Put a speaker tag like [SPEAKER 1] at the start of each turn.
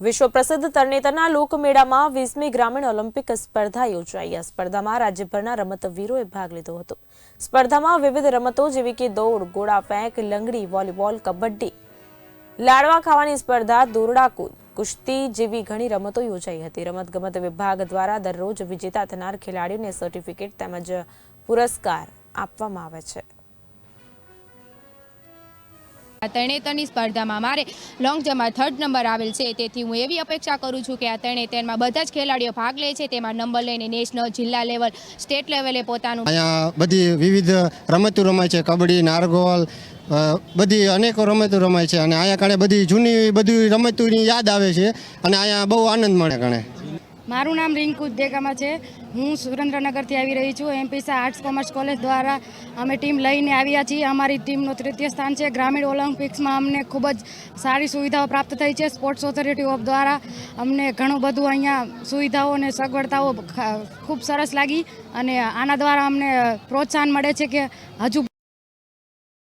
[SPEAKER 1] વિશ્વ પ્રસિદ્ધ તરણેતરના લોકમેળામાં વીસમી ગ્રામીણ ઓલિમ્પિક સ્પર્ધા યોજાઈ. આ સ્પર્ધામાં રાજ્યભરના રમતવીરોએ ભાગ લીધો હતો. સ્પર્ધામાં વિવિધ રમતો જેવી કે દોડ ગોળા ફેંક, લંગડી, વોલીબોલ, કબડ્ડી, લાડવા ખાવાની સ્પર્ધા દોરડાકૂદ કુસ્તી જેવી ઘણી રમતો યોજાઈ હતી. રમતગમત વિભાગ દ્વારા દરરોજ વિજેતા થનાર ખેલાડીઓને સર્ટિફિકેટ તેમજ પુરસ્કાર આપવામાં આવે છે.
[SPEAKER 2] તરણેતરની સ્પર્ધામાં મારે લોંગ જમ્પમાં થર્ડ નંબર આવેલ છે. તેથી હું એવી અપેક્ષા કરું છું કે આ તરણેતરમાં બધા જ ખેલાડીઓ ભાગ લે છે. તેમાં નંબર લઈને નેશનલ જિલ્લા લેવલ સ્ટેટ લેવલે પોતાનું
[SPEAKER 3] અહીંયા બધી વિવિધ રમતો રમાય છે. કબડ્ડી, નારગોલ બધી અનેકો રમતો રમાય છે. અને અહીંયા કણે બધી જૂની બધી રમતોની યાદ આવે છે. અને અહીંયા બહુ આનંદ મળે કણે
[SPEAKER 4] મારું નામ રિંકુ દેગામા છે. હું સુરેન્દ્રનગરથી આવી રહી છું. એમપીસા આર્ટ્સ કોમર્સ કોલેજ દ્વારા અમે ટીમ લઈને આવ્યા છીએ. અમારી ટીમનું તૃતીય સ્થાન છે. ગ્રામીણ ઓલિમ્પિક્સમાં અમને ખૂબ જ સારી સુવિધાઓ પ્રાપ્ત થઈ છે. સ્પોર્ટ્સ ઓથોરિટી ઓફ દ્વારા અમને ઘણું બધું અહીંયા સુવિધાઓ અને સગવડતાઓ ખૂબ સરસ લાગી અને આના દ્વારા અમને પ્રોત્સાહન મળે છે કે હજુ